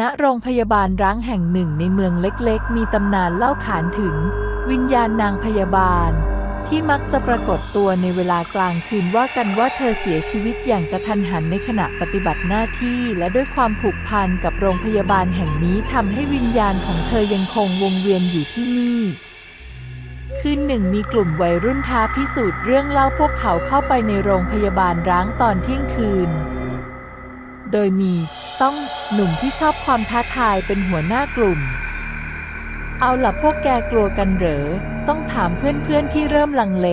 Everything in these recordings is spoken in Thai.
ณโรงพยาบาลร้างแห่งหนึ่งในเมืองเล็กๆ มีตำนานเล่าขานถึง วิญญาณนางพยาบาล ที่มักจะปรากฏตัวในเวลากลางคืนว่ากันว่าเธอเสียชีวิตอย่างกระทันหันในขณะปฏิบัติหน้าที่ และด้วยความผูกพันกับโรงพยาบาลแห่งนี้ทำให้วิญญาณของเธอยังคงวงเวียนอยู่ที่นี่คืนหนึ่งมีกลุ่มวัยรุ่นท้าพิสูจน์เรื่องเล่าพวกเขาเข้าไปในโรงพยาบาลร้างตอนเที่ยงคืน โดยมี ต้องหนุ่มที่ชอบความท้าทายเป็นหัวหน้ากลุ่ม เอาล่ะพวกแกกลัวกันเหรอ ต้องถามเพื่อนๆที่เริ่มลังเล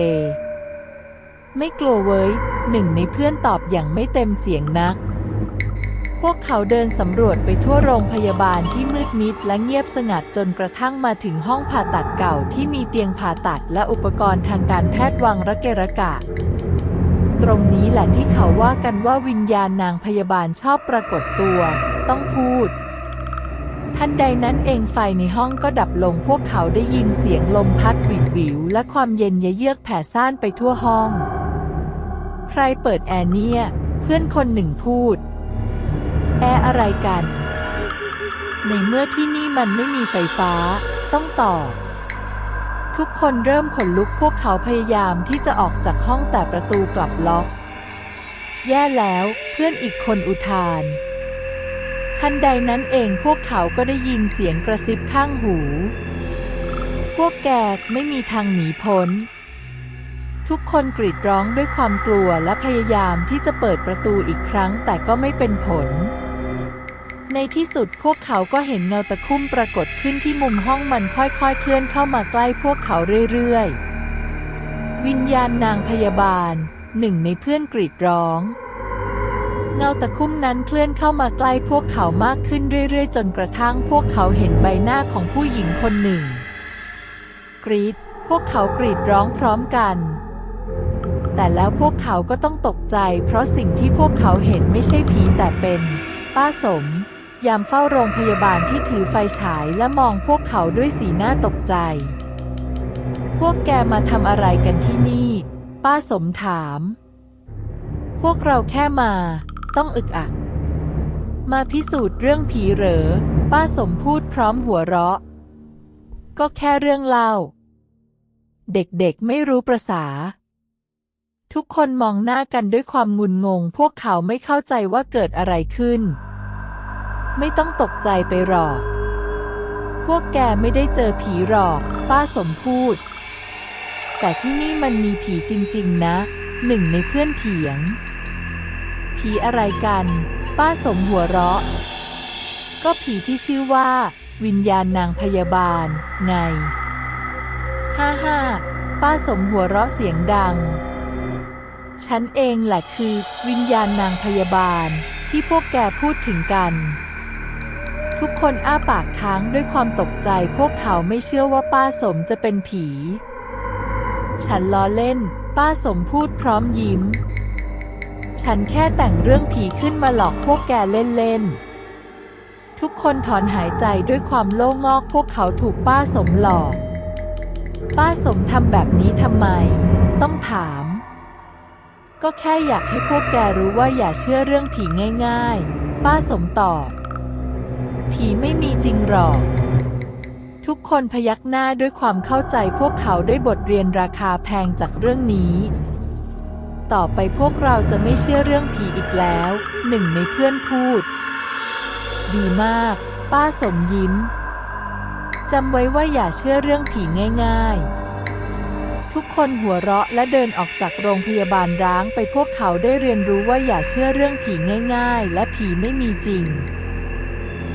ไม่กลัวเว้ย หนึ่งในเพื่อนตอบอย่างไม่เต็มเสียงนัก พวกเขาเดินสำรวจไปทั่วโรงพยาบาลที่มืดมิดและเงียบสงัดจนกระทั่งมาถึงห้องผ่าตัดเก่าที่มีเตียงผ่าตัดและอุปกรณ์ทางการแพทย์วางระเกะระกะ ตรงนี้แหละที่เขาว่ากันว่าวิญญาณนางพยาบาลชอบปรากฏตัว ต้องพูด ทันใดนั้นเองไฟในห้องก็ดับลงพวกเขาได้ยินเสียงลมพัดวิววิว และความเย็นเยือกแผ่ซ่านไปทั่วห้อง ใครเปิดแอร์เนี่ย เพื่อนคนหนึ่งพูด แอร์อะไรกัน ในเมื่อที่นี่มันไม่มีไฟฟ้า ต้องต่อ ทุกคนเริ่มขนลุกพวกเขาพยายามที่จะออกจากห้องแต่ประตูกลับล็อก แย่แล้วเพื่อนอีกคนอุทานทันใดนั้นเองพวกเขาก็ได้ยินเสียงกระซิบข้างหู พวกแกไม่มีทางหนีพ้น ทุกคนกรีดร้องด้วยความกลัวและพยายามที่จะเปิดประตูอีกครั้งแต่ก็ไม่เป็นผล ในที่สุดพวกเขาก็เห็นเงาตะคุ่มปรากฏขึ้นที่มุมห้องมันค่อยๆ เคลื่อนเข้ามาใกล้พวกเขาเรื่อยๆ วิญญาณนางพยาบาล หนึ่งในเพื่อนกรีดร้อง เงาตะคุ่มนั้นเคลื่อนเข้ามาใกล้พวกเขามากขึ้นเรื่อยๆ จนกระทั่งพวกเขาเห็นใบหน้าของผู้หญิงคนหนึ่ง กรีด พวกเขากรีดร้องพร้อมกันแต่แล้วพวกเขาก็ต้องตกใจ เพราะสิ่งที่พวกเขาเห็นไม่ใช่ผีแต่เป็น ป้าสม ยามเฝ้าโรงพยาบาลที่ถือไฟฉายและมองพวกเขาด้วยสีหน้าตกใจ พวกแกมาทำอะไรกันที่นี่ ป้าสมถาม พวกเราแค่มา ต้องอึกอัก มาพิสูจน์เรื่องผีเหรอ ป้าสมพูดพร้อมหัวเราะ ก็แค่เรื่องเล่า เด็กๆไม่รู้ประษาทุกคนมองหน้ากันด้วยความงุนงง พวกเขาไม่เข้าใจว่าเกิดอะไรขึ้น ไม่ต้องตกใจไปหรอก พวกแกไม่ได้เจอผีหรอก ป้าสมพูด แต่ที่นี่มันมีผีจริง ๆ นะ หนึ่งในเพื่อนเถียง ผีอะไรกัน ป้าสมหัวเราะ ก็ผีที่ชื่อว่า วิญญาณนางพยาบาล ไง ฮ่าฮ่าป้าสมหัวเราะเสียงดัง ฉันเองแหละคือวิญญาณนางพยาบาลที่พวกแกพูดถึงกัน ทุกคนอ้าปากค้างด้วยความตกใจพวกเขาไม่เชื่อว่าป้าสมจะเป็นผี ฉันล้อเล่น ป้าสมพูดพร้อมยิ้ม ฉันแค่แต่งเรื่องผีขึ้นมาหลอกพวกแกเล่นๆ ทุกคนถอนหายใจด้วยความโล่งอกพวกเขาถูกป้าสมหลอก ป้าสมทำแบบนี้ทำไม ต้องถาม ก็แค่อยากให้พวกแกรู้ว่าอย่าเชื่อเรื่องผีง่าย ๆ ป้าสมตอบ ผีไม่มีจริงหรอก ทุกคนพยักหน้าด้วยความเข้าใจพวกเขาได้บทเรียนราคาแพงจากเรื่องนี้ ต่อไปพวกเราจะไม่เชื่อเรื่องผีอีกแล้ว หนึ่งในเพื่อนพูด ดีมาก ป้าสมยิ้มจำไว้ว่าอย่าเชื่อเรื่องผีง่าย ๆ ทุกคนหัวเราะและเดินออกจากโรงพยาบาลร้างไปพวกเขาได้เรียนรู้ว่าอย่าเชื่อเรื่องผีง่าย ๆ และผีไม่มีจริง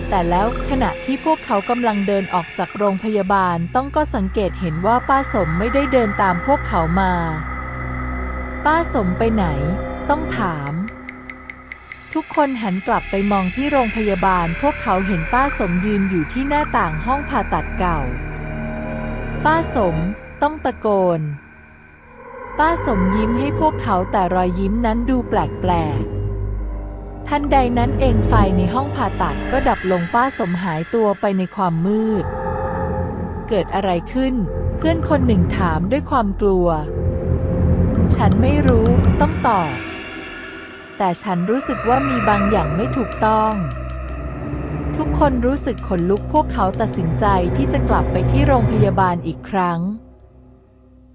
แต่แล้วขณะที่พวกเขากำลังเดินออกจากโรงพยาบาลต้องก็สังเกตเห็นว่าป้าสมไม่ได้เดินตามพวกเขามา ป้าสมไปไหน ต้องถาม ทุกคนหันกลับไปมองที่โรงพยาบาล พวกเขาเห็นป้าสมยืนอยู่ที่หน้าต่างห้องผ่าตัดเก่า ป้าสมต้องตะโกน ป้าสมยิ้มให้พวกเขาแต่รอยยิ้มนั้นดูแปลกๆ ทันใดนั้นเองไฟในห้องผ่าตัดก็ดับลงป้าสมหายตัวไปในความมืด เกิดอะไรขึ้น เพื่อนคนหนึ่งถามด้วยความกลัว ฉันไม่รู้ต้องตอบ แต่ฉันรู้สึกว่ามีบางอย่างไม่ถูกต้อง ทุกคนรู้สึกขนลุกพวกเขาตัดสินใจที่จะกลับไปที่โรงพยาบาลอีกครั้ง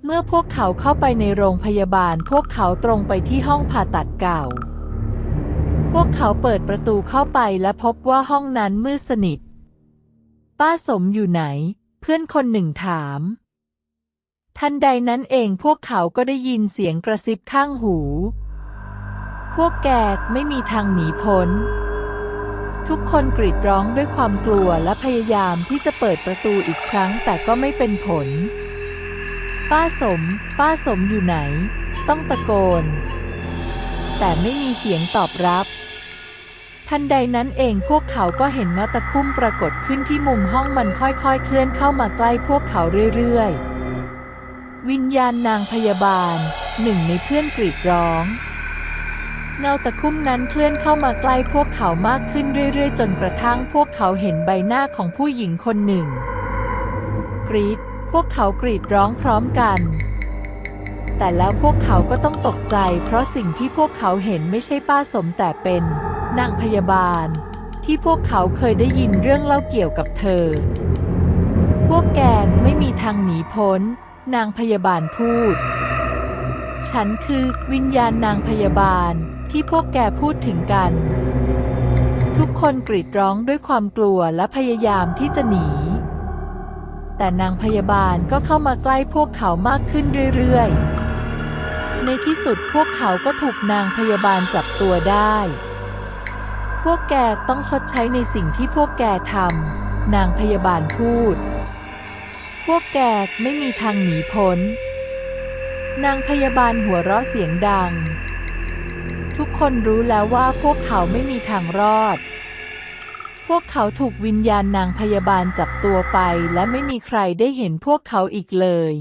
เมื่อพวกเขาเข้าไปในโรงพยาบาล พวกเขาตรงไปที่ห้องผ่าตัดเก่า พวกเขาเปิดประตูเข้าไปและพบว่าห้องนั้นมืดสนิท ป้าสมอยู่ไหน เพื่อนคนหนึ่งถาม ทันใดนั้นเองพวกเขาก็ได้ยินเสียงกระซิบข้างหู พวกแกไม่มีทางหนีพ้น ทุกคนกรีดร้องด้วยความกลัวและพยายามที่จะเปิดประตูอีกครั้งแต่ก็ไม่เป็นผล ป้าสม ป้าสมอยู่ไหน ต้องตะโกนแต่ไม่มีเสียงตอบรับ ทันใดนั้นเองพวกเขาก็เห็นเงาตะคุ่มปรากฏขึ้นที่มุมห้องมันค่อยๆ เคลื่อนเข้ามาใกล้พวกเขาเรื่อยๆ วิญญาณนางพยาบาล หนึ่งในเพื่อนกรีดร้อง เงาตะคุ่มนั้นเคลื่อนเข้ามาใกล้พวกเขามากขึ้นเรื่อยๆ จนกระทั่งพวกเขาเห็นใบหน้าของผู้หญิงคนหนึ่ง กรีด พวกเขากรีดร้องพร้อมกันแต่แล้วพวกเขาก็ต้องตกใจ เพราะสิ่งที่พวกเขาเห็นไม่ใช่ป้าสมแต่เป็น นางพยาบาล ที่พวกเขาเคยได้ยินเรื่องเล่าเกี่ยวกับเธอ พวกแกไม่มีทางหนีพ้น นางพยาบาลพูด ฉันคือวิญญาณนางพยาบาลที่พวกแกพูดถึงกัน ทุกคนกรีดร้องด้วยความกลัวและพยายามที่จะหนี แต่นางพยาบาลก็เข้ามาใกล้พวกเขามากขึ้นเรื่อยๆในที่สุดพวกเขาก็ถูกนางพยาบาลจับตัวได้ พวกแกต้องชดใช้ในสิ่งที่พวกแกทำ นางพยาบาลพูด พวกแกไม่มีทางหนีพ้น นางพยาบาลหัวเราะเสียงดัง ทุกคนรู้แล้วว่าพวกเขาไม่มีทางรอด พวกเขาถูกวิญญาณนางพยาบาลจับตัวไปและไม่มีใครได้เห็นพวกเขาอีกเลย